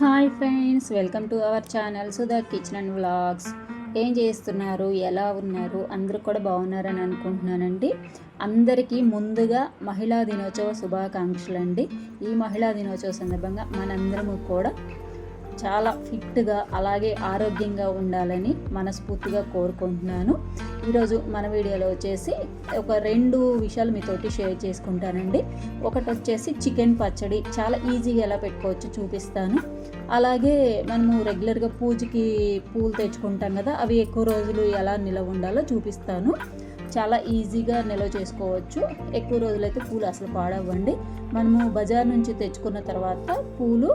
Hi friends welcome to our channel Sudha kitchen and vlogs. ఏం చేస్తున్నారు? ఎలా ఉన్నారు? అందరూ కూడా బాగున్నారని అనుకుంటున్నానండి. అందరికీ ముందుగా మహిళా దినోత్సవ శుభాకాంక్షలు అండి ఈ మహిళా దినోత్సవ సందర్భంగా మనందరము కూడా చాలా ఫిట్గా అలాగే ఆరోగ్యంగా ఉండాలని మనస్ఫూర్తిగా కోరుకుంటున్నాను. ఈరోజు మన వీడియోలో వచ్చేసి ఒక రెండు విషయాలు మీతోటి షేర్ చేసుకుంటానండి. ఒకటి వచ్చేసి చికెన్ పచ్చడి చాలా ఈజీగా ఎలా పెట్టుకోవచ్చు చూపిస్తాను. అలాగే మనము రెగ్యులర్గా పూజకి పూలు తెచ్చుకుంటాం కదా అవి ఎక్కువ రోజులు ఎలా నిలవ ఉండాలో చూపిస్తాను. చాలా ఈజీగా నిల్వ చేసుకోవచ్చు. ఎక్కువ రోజులైతే పూలు అసలు పాడవ్వండి. మనము బజార్ నుంచి తెచ్చుకున్న తర్వాత పూలు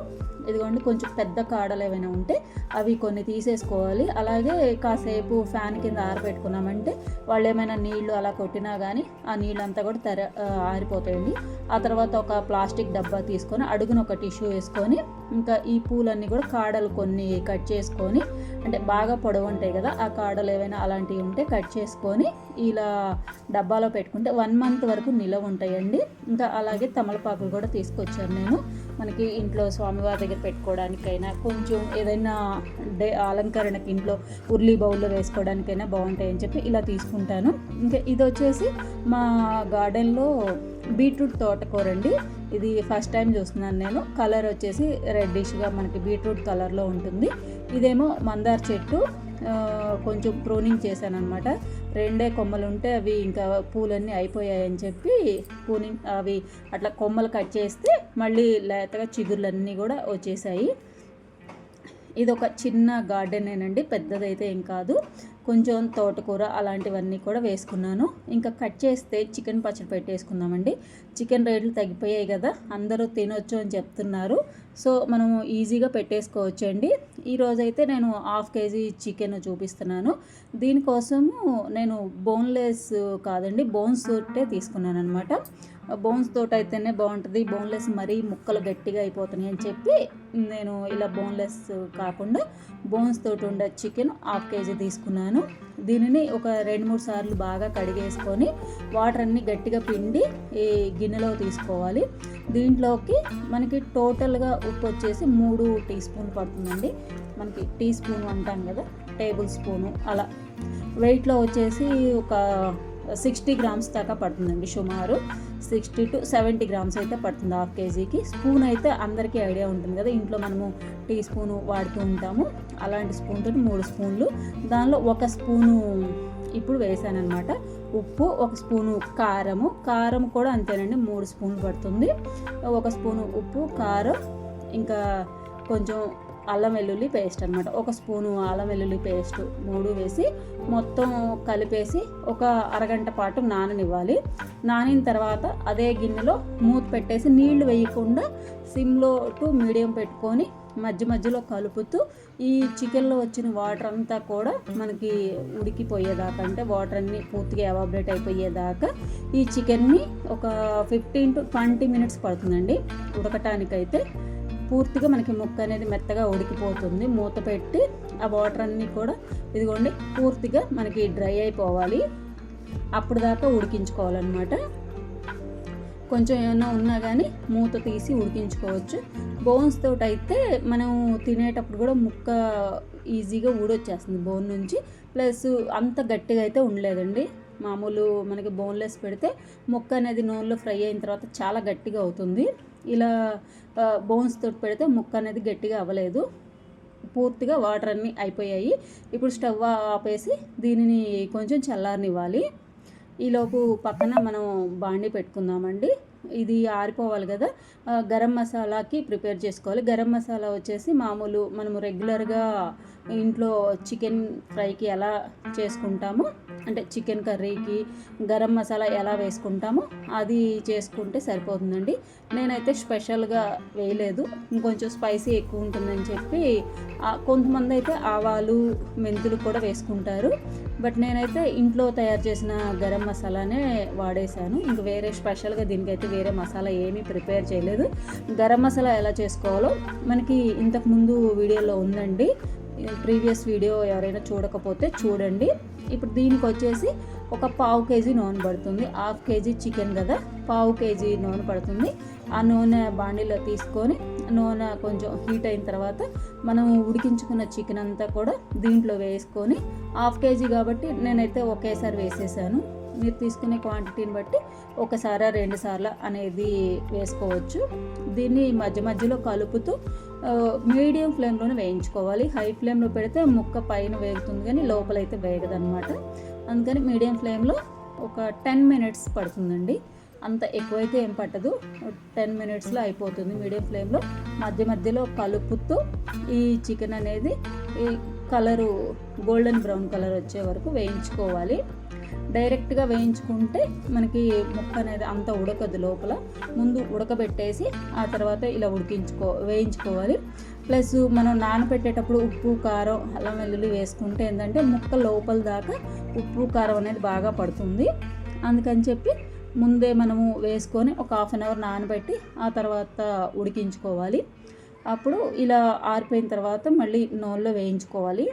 ఇదిగోండి కొంచెం పెద్ద కాడలు ఏమైనా ఉంటే అవి కొన్ని తీసేసుకోవాలి. అలాగే కాసేపు ఫ్యాన్ కింద ఆరబెట్టుకున్నామంటే వాళ్ళు ఏమైనా నీళ్ళు అలా కొట్టినా కానీ ఆ నీళ్ళంతా కూడా తెర ఆరిపోతాయండి. ఆ తర్వాత ఒక ప్లాస్టిక్ డబ్బా తీసుకొని అడుగున ఒక టిష్యూ వేసుకొని ఇంకా ఈ పూలన్నీ కూడా కాడలు కొన్ని కట్ చేసుకొని అంటే బాగా పొడవు ఉంటాయి కదా ఆ కాడలు ఏవైనా అలాంటివి ఉంటే కట్ చేసుకొని ఇలా డబ్బాలో పెట్టుకుంటే వన్ మంత్ వరకు నిలవ ఉంటాయండి. ఇంకా అలాగే తమలపాకులు కూడా తీసుకొచ్చాను నేను. మనకి ఇంట్లో స్వామివారి దగ్గర పెట్టుకోవడానికైనా కొంచెం ఏదైనా డే అలంకరణకి ఇంట్లో ఉర్లీ బౌల్లో వేసుకోవడానికైనా బాగుంటాయని చెప్పి ఇలా తీసుకుంటాను. ఇంకా ఇది వచ్చేసి మా గార్డెన్లో బీట్రూట్ తోటకూర అండి. ఇది ఫస్ట్ టైం చూస్తున్నాను నేను. కలర్ వచ్చేసి రెడ్డిష్గా మనకి బీట్రూట్ కలర్లో ఉంటుంది. ఇదేమో మందార చెట్టు. కొంచెం ప్రూనింగ్ చేశాను అనమాట రెండే కొమ్మలు ఉంటే అవి ఇంకా పూలన్నీ అయిపోయాయని చెప్పి ప్రూనింగ్ అవి అట్లా కొమ్మలు కట్ చేస్తే మళ్ళీ లేతగా చిగుర్లన్నీ కూడా వచ్చేసాయి. ఇది ఒక చిన్న గార్డెనేనండి పెద్దదైతే ఏం కాదు. కొంచెం తోటకూర అలాంటివన్నీ కూడా వేసుకున్నాను. ఇంకా కట్ చేస్తే చికెన్ పచ్చడి పెట్టేసుకుందామండి. చికెన్ రేట్లు తగ్గిపోయాయి కదా అందరూ తినొచ్చు అని చెప్తున్నారు. సో మనము ఈజీగా పెట్టేసుకోవచ్చు అండి ఈరోజైతే నేను హాఫ్ కేజీ చికెన్ చూపిస్తున్నాను. దీనికోసము నేను బోన్లెస్ కాదండి బోన్స్ తీసుకున్నాను అనమాట బోన్స్ తోట అయితేనే బాగుంటుంది. బోన్లెస్ మరీ ముక్కలు గట్టిగా అయిపోతున్నాయి అని చెప్పి నేను ఇలా బోన్లెస్ కాకుండా బోన్స్ తోటి ఉండే చికెన్ హాఫ్ కేజీ తీసుకున్నాను. దీనిని ఒక రెండు మూడు సార్లు బాగా కడిగేసుకొని వాటర్ అన్ని గట్టిగా పిండి ఈ గిన్నెలో తీసుకోవాలి. దీంట్లోకి మనకి టోటల్గా ఉప్పు వచ్చేసి మూడు టీ స్పూన్ పడుతుందండి. మనకి టీ స్పూన్ అంటాం కదా టేబుల్ స్పూను అలా. వెయిట్లో వచ్చేసి ఒక సిక్స్టీ గ్రామ్స్ దాకా పడుతుందండి సుమారు. సిక్స్టీ టు సెవెంటీ గ్రామ్స్ అయితే పడుతుంది హాఫ్ కేజీకి. స్పూన్ అయితే అందరికీ ఐడియా ఉంటుంది కదా ఇంట్లో మనము టీ స్పూను వాడుతూ ఉంటాము. అలాంటి స్పూన్ తోటి మూడు స్పూన్లు. దానిలో ఒక స్పూను ఇప్పుడు వేసానమాట ఉప్పు ఒక స్పూను కారము. కారం కూడా అంతేనండి మూడు స్పూన్లు పడుతుంది. ఒక స్పూను ఉప్పు కారం ఇంకా కొంచెం అల్లం వెల్లుల్లి పేస్ట్ అనమాట ఒక స్పూను అల్లం వెల్లుల్లి పేస్ట్ మూడు వేసి మొత్తం కలిపేసి ఒక అరగంట పాటు నాననివ్వాలి. నానిన తర్వాత అదే గిన్నెలో మూత పెట్టేసి నీళ్ళు వేయకుండా సిమ్లో టు మీడియం పెట్టుకొని మధ్య మధ్యలో కలుపుతూ ఈ చికెన్లో వచ్చిన వాటర్ అంతా కూడా మనకి ఉడికిపోయేదాకా అంటే వాటర్ అన్ని పూర్తిగా ఎవాబరేట్ అయిపోయేదాకా ఈ చికెన్ని ఒక ఫిఫ్టీన్ టు ట్వంటీ మినిట్స్ పడుతుందండి ఉడకటానికైతే. పూర్తిగా మనకి ముక్క అనేది మెత్తగా ఉడికిపోతుంది. మూత పెట్టి ఆ వాటర్ అన్నీ కూడా ఇదిగోండి పూర్తిగా మనకి డ్రై అయిపోవాలి. అప్పుడు దాకా ఉడికించుకోవాలన్నమాట. కొంచెం ఏమైనా ఉన్నా కానీ మూత తీసి ఉడికించుకోవచ్చు. బోన్స్ తోటి అయితే మనం తినేటప్పుడు కూడా ముక్క ఈజీగా ఊడొచ్చేస్తుంది బోన్ నుంచి. ప్లస్ అంత గట్టిగా అయితే ఉండలేదండి. మామూలు మనకి బోన్లెస్ పెడితే ముక్క అనేది నూనెలో ఫ్రై అయిన తర్వాత చాలా గట్టిగా అవుతుంది. ఇలా బోన్స్ తోటి పెడితే ముక్క అనేది గట్టిగా అవ్వలేదు. పూర్తిగా వాటర్ అన్నీ అయిపోయాయి. ఇప్పుడు స్టవ్ ఆపేసి దీనిని కొంచెం చల్లారనివ్వాలి. ఈలోపు పక్కన మనం బాండి పెట్టుకుందామండి. ఇది ఆరిపోవాలి కదా. గరం మసాలాకి ప్రిపేర్ చేసుకోవాలి. గరం మసాలా వచ్చేసి మామూలు మనము రెగ్యులర్గా ఇంట్లో చికెన్ ఫ్రైకి ఎలా చేసుకుంటామో అంటే చికెన్ కర్రీకి గరం మసాలా ఎలా వేసుకుంటామో అది చేసుకుంటే సరిపోతుందండి. నేనైతే స్పెషల్గా వేయలేదు. ఇంకొంచెం స్పైసీ ఎక్కువ ఉంటుందని చెప్పి కొంతమంది అయితే ఆవాలు మెంతులు కూడా వేసుకుంటారు. బట్ నేనైతే ఇంట్లో తయారు చేసిన గరం మసాలానే వాడేశాను. ఇంక వేరే స్పెషల్గా దీనికైతే వేరే మసాలా ఏమీ ప్రిపేర్ చేయలేదు. గరం మసాలా ఎలా చేసుకోవాలో మనకి ఇంతకుముందు వీడియోలో ఉందండి. ప్రీవియస్ వీడియో ఎవరైనా చూడకపోతే చూడండి. ఇప్పుడు దీనికి వచ్చేసి ఒక పావు కేజీ నూనె పడుతుంది. హాఫ్ కేజీ చికెన్ కదా పావు కేజీ నూనె పడుతుంది. ఆ నూనె బాండీలో తీసుకొని నూనె కొంచెం హీట్ అయిన తర్వాత మనం ఉడికించుకున్న చికెన్ అంతా కూడా దీంట్లో వేసుకొని హాఫ్ కేజీ కాబట్టి నేనైతే ఒకేసారి వేసేసాను. మీరు తీసుకునే క్వాంటిటీని బట్టి ఒకసారి రెండు సార్లు అనేది వేసుకోవచ్చు. దీన్ని మధ్య మధ్యలో కలుపుతూ మీడియం ఫ్లేమ్లోనే వేయించుకోవాలి. హై ఫ్లేమ్లో పెడితే ముక్క పైన వేగుతుంది కానీ లోపలైతే వేగదనమాట అందుకని మీడియం ఫ్లేమ్లో ఒక టెన్ మినిట్స్ పడుతుందండి. అంత ఎక్కువైతే ఏం పట్టదు. టెన్ మినిట్స్లో అయిపోతుంది మీడియం ఫ్లేమ్లో. మధ్య మధ్యలో కలుపుతూ ఈ చికెన్ అనేది ఈ కలరు గోల్డెన్ బ్రౌన్ కలర్ వచ్చే వరకు వేయించుకోవాలి. డైరెక్ట్గా వేయించుకుంటే మనకి ముక్క అనేది అంత ఉడకదు లోపల. ముందు ఉడకబెట్టేసి ఆ తర్వాత ఇలా ఉడికించుకో వేయించుకోవాలి. ప్లస్ మనం నానబెట్టేటప్పుడు ఉప్పు కారం అల్లం వెల్లుల్లి వేసుకుంటే ఏంటంటే ముక్క లోపల దాకా ఉప్పు కారం అనేది బాగా పడుతుంది. అందుకని చెప్పి ముందే మనము వేసుకొని ఒక హాఫ్ అన్ అవర్ నానబెట్టి ఆ తర్వాత ఉడికించుకోవాలి. అప్పుడు ఇలా ఆరిపోయిన తర్వాత మళ్ళీ నూనెలో వేయించుకోవాలి.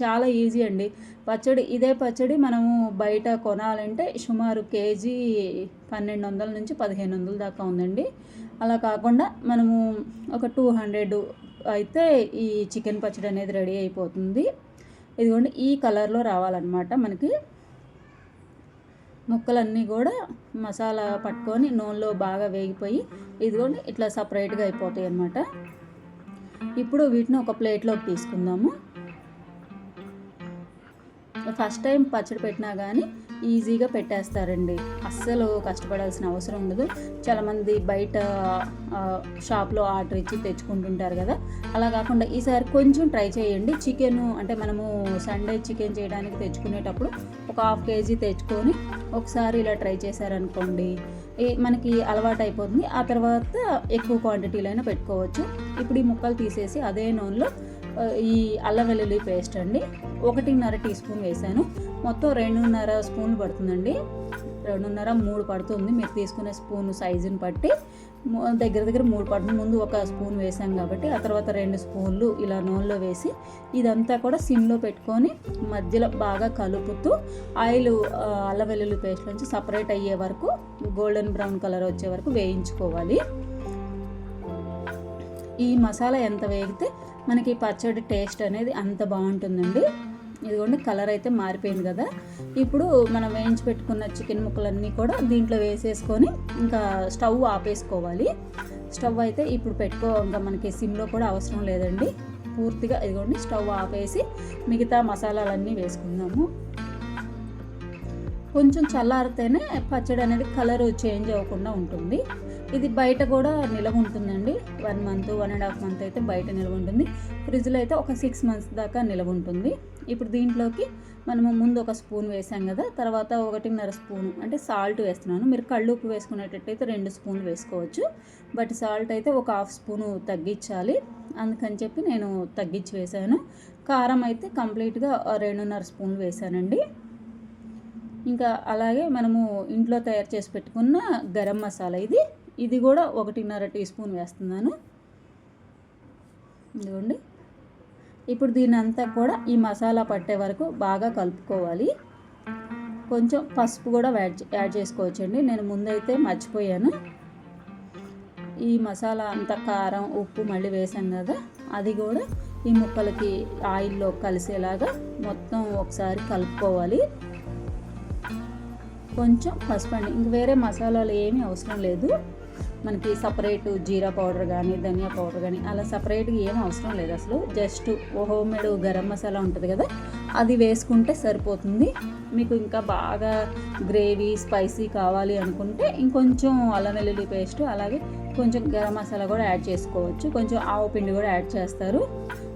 చాలా ఈజీ అండి. పచ్చడి ఇదే పచ్చడి మనము బయట కొనాలంటే సుమారు కేజీ పన్నెండు వందల నుంచి పదిహేను వందల దాకా ఉందండి. అలా కాకుండా మనము ఒక టూ హండ్రెడ్ అయితే ఈ చికెన్ పచ్చడి అనేది రెడీ అయిపోతుంది. ఇదిగోండి ఈ కలర్లో రావాలన్నమాట మనకి. ముక్కలన్నీ కూడా మసాలా పట్టుకొని నూనెలో బాగా వేగిపోయి ఇదిగోండి ఇట్లా సపరేట్గా అయిపోతాయి అన్నమాట ఇప్పుడు వీటిని ఒక ప్లేట్లోకి తీసుకుందాము. ఫస్ట్ టైం పచ్చడి పెట్టినా కానీ ఈజీగా పెట్టేస్తారండి. అస్సలు కష్టపడాల్సిన అవసరం ఉండదు. చాలామంది బయట షాప్లో ఆర్డర్ ఇచ్చి తెచ్చుకుంటుంటారు కదా. అలా కాకుండా ఈసారి కొంచెం ట్రై చేయండి. చికెన్ అంటే మనము సండే చికెన్ చేయడానికి తెచ్చుకునేటప్పుడు ఒక హాఫ్ కేజీ తెచ్చుకొని ఒకసారి ఇలా ట్రై చేశారనుకోండి మనకి అలవాటు అయిపోతుంది. ఆ తర్వాత ఎక్కువ క్వాంటిటీలైనా పెట్టుకోవచ్చు. ఇప్పుడు ఈ ముక్కలు తీసేసి అదే నూనెలో ఈ అల్లం వెల్లుల్లి పేస్ట్ అండి. ఒకటిన్నర టీ స్పూన్ వేసాను. మొత్తం రెండున్నర స్పూన్ పడుతుందండి. రెండున్నర మూడు పడుతుంది. మీరు తీసుకునే స్పూన్ సైజుని బట్టి దగ్గర దగ్గర మూడు పడుతుంది. ముందు ఒక స్పూన్ వేసాం కాబట్టి ఆ తర్వాత రెండు స్పూన్లు ఇలా నూనెలో వేసి ఇదంతా కూడా సిమ్లో పెట్టుకొని మధ్యలో బాగా కలుపుతూ ఆయిల్ అల్ల వెల్లుల్లి పేస్ట్ నుంచి సపరేట్ అయ్యే వరకు గోల్డెన్ బ్రౌన్ కలర్ వచ్చే వరకు వేయించుకోవాలి. ఈ మసాలా ఎంత వేగితే మనకి పచ్చడి టేస్ట్ అనేది అంత బాగుంటుందండి. ఇదిగోండి కలర్ అయితే మారిపోయింది కదా. ఇప్పుడు మనం వేయించి పెట్టుకున్న చికెన్ ముక్కలన్నీ కూడా దీంట్లో వేసేసుకొని ఇంకా స్టవ్ ఆపేసుకోవాలి. స్టవ్ అయితే ఇప్పుడు పెట్టుకో ఇంకా మనకి సిమ్లో కూడా అవసరం లేదండి. పూర్తిగా ఇదిగోండి స్టవ్ ఆపేసి మిగతా మసాలాలన్నీ వేసుకుందాము. కొంచెం చల్లారితేనే పచ్చడి అనేది కలర్ చేంజ్ అవ్వకుండా ఉంటుంది. ఇది బయట కూడా నిలవ ఉంటుందండి. One month one and half month అయితే బయట నిలవ ఉంటుంది. ఫ్రిడ్జ్లో అయితే ఒక సిక్స్ మంత్స్ దాకా నిలవ ఉంటుంది. ఇప్పుడు దీంట్లోకి మనము ముందు ఒక స్పూన్ వేసాం కదా తర్వాత ఒకటిన్నర స్పూన్ అంటే సాల్ట్ వేస్తున్నాను. మీరు కళ్ళు ఉప్పు వేసుకునేటట్టయితే రెండు స్పూన్లు వేసుకోవచ్చు. బట్ సాల్ట్ అయితే ఒక హాఫ్ స్పూను తగ్గించాలి. అందుకని చెప్పి నేను తగ్గించి వేసాను. కారం అయితే కంప్లీట్గా రెండున్నర స్పూన్లు వేసానండి. ఇంకా అలాగే మనము ఇంట్లో తయారు చేసి పెట్టుకున్న గరం మసాలా ఇది. ఇది కూడా ఒకటిన్నర టీ స్పూన్ వేస్తున్నాను. ఇదిగోండి. ఇప్పుడు దీని అంతా కూడా ఈ మసాలా పట్టే వరకు బాగా కలుపుకోవాలి. కొంచెం పసుపు కూడా యాడ్ యాడ్ చేసుకోవచ్చండి. నేను ముందైతే మర్చిపోయాను. ఈ మసాలా అంతా కారం ఉప్పు మళ్ళీ వేసాను కదా అది కూడా ఈ ముక్కలకి ఆయిల్లో కలిసేలాగా మొత్తం ఒకసారి కలుపుకోవాలి. కొంచెం పసుపు అండి ఇంక వేరే మసాలాలు ఏమీ అవసరం లేదు. మనకి సపరేట్ జీరా పౌడర్ కానీ ధనియా పౌడర్ కానీ అలా సపరేట్గా ఏం అవసరం లేదు. అసలు just homemade garam masala ఉంటుంది కదా అది వేసుకుంటే సరిపోతుంది. మీకు ఇంకా బాగా గ్రేవీ స్పైసీ కావాలి అనుకుంటే ఇంకొంచెం అల్లం వెల్లుల్లి పేస్ట్ అలాగే కొంచెం గరం మసాలా కూడా యాడ్ చేసుకోవచ్చు. కొంచెం ఆవు పిండి కూడా యాడ్ చేస్తారు.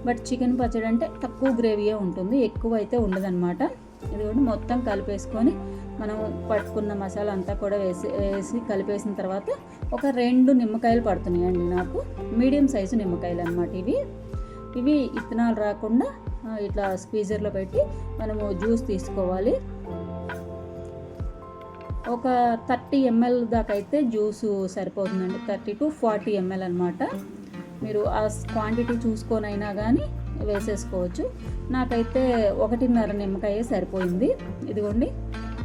బట్ చికెన్ పచ్చడి అంటే తక్కువ గ్రేవీయే ఉంటుంది ఎక్కువ అయితే ఉండదన్నమాట. ఇది కూడా మొత్తం కలిపేసుకొని మనం పట్టుకున్న మసాలా అంతా కూడా వేసి వేసి కలిపేసిన తర్వాత ఒక రెండు నిమ్మకాయలు పడుతున్నాయండి నాకు. మీడియం సైజు నిమ్మకాయలు అనమాట ఇవి. ఇవి ఇత్తనాలు రాకుండా ఇట్లా స్క్వీజర్లో పెట్టి మనము జ్యూస్ తీసుకోవాలి. ఒక థర్టీ ఎంఎల్ దాకా అయితే జ్యూసు సరిపోతుందండి. థర్టీ టు ఫార్టీ ఎంఎల్ అనమాట మీరు ఆ క్వాంటిటీ చూసుకొని అయినా కానీ వేసేసుకోవచ్చు. నాకైతే ఒకటిన్నర నిమ్మకాయ సరిపోయింది. ఇదిగోండి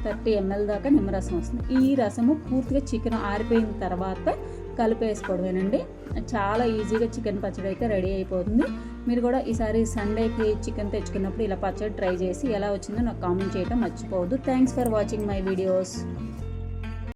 థర్టీ ఎంఎల్ దాకా నిమ్మరసం వస్తుంది. ఈ రసము పూర్తిగా చికెన్ ఆరిపోయిన తర్వాత కలిపేసుకోవడమేనండి. చాలా ఈజీగా చికెన్ పచ్చడి అయితే రెడీ అయిపోతుంది. మీరు కూడా ఈసారి సండేకి చికెన్ తెచ్చుకున్నప్పుడు ఇలా పచ్చడి ట్రై చేసి ఎలా వచ్చిందో నాకు కామెంట్ చేయడం మర్చిపోవద్దు. Thanks for watching my videos